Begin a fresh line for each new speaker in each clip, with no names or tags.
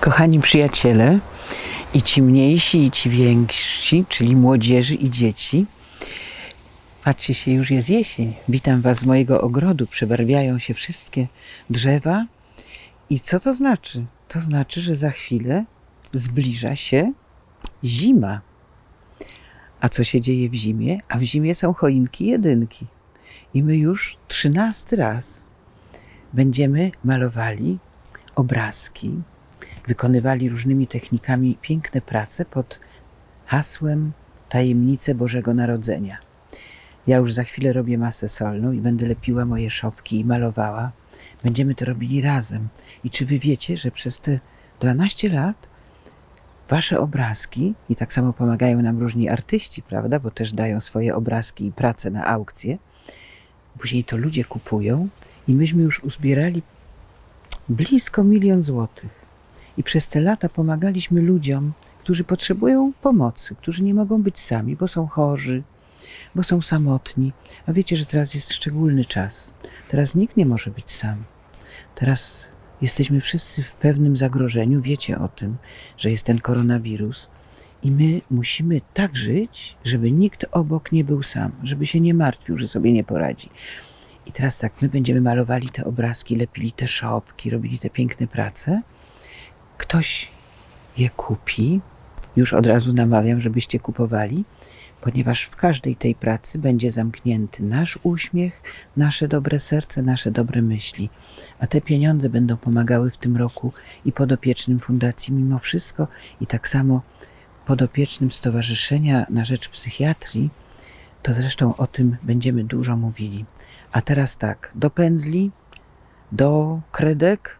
Kochani przyjaciele, i ci mniejsi, i ci więksi, czyli młodzieży i dzieci, patrzcie się, już jest jesień. Witam Was z mojego ogrodu. Przebarwiają się wszystkie drzewa. I co to znaczy? To znaczy, że za chwilę zbliża się zima. A co się dzieje w zimie? A w zimie są choinki jedynki. I my już trzynasty raz będziemy malowali obrazki, wykonywali różnymi technikami piękne prace pod hasłem Tajemnice Bożego Narodzenia. Ja już za chwilę robię masę solną i będę lepiła moje szopki i malowała. Będziemy to robili razem. I czy wy wiecie, że przez te 12 lat wasze obrazki, i tak samo pomagają nam różni artyści, prawda, bo też dają swoje obrazki i prace na aukcje, później to ludzie kupują i myśmy już uzbierali blisko milion złotych. I przez te lata pomagaliśmy ludziom, którzy potrzebują pomocy, którzy nie mogą być sami, bo są chorzy, bo są samotni. A wiecie, że teraz jest szczególny czas. Teraz nikt nie może być sam. Teraz jesteśmy wszyscy w pewnym zagrożeniu. Wiecie o tym, że jest ten koronawirus. I my musimy tak żyć, żeby nikt obok nie był sam, żeby się nie martwił, że sobie nie poradzi. I teraz tak, my będziemy malowali te obrazki, lepili te szopki, robili te piękne prace. Ktoś je kupi, już od razu namawiam, żebyście kupowali, ponieważ w każdej tej pracy będzie zamknięty nasz uśmiech, nasze dobre serce, nasze dobre myśli. A te pieniądze będą pomagały w tym roku i podopiecznym Fundacji Mimo Wszystko, i tak samo podopiecznym Stowarzyszenia na Rzecz Psychiatrii. To zresztą o tym będziemy dużo mówili. A teraz tak, do pędzli, do kredek,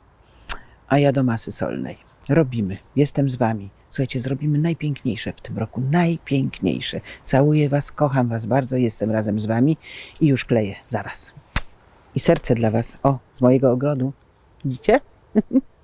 a ja do masy solnej. Robimy. Jestem z wami. Słuchajcie, zrobimy najpiękniejsze w tym roku. Najpiękniejsze. Całuję was, kocham was bardzo, jestem razem z wami i już kleję. Zaraz. I serce dla was. O, z mojego ogrodu. Widzicie?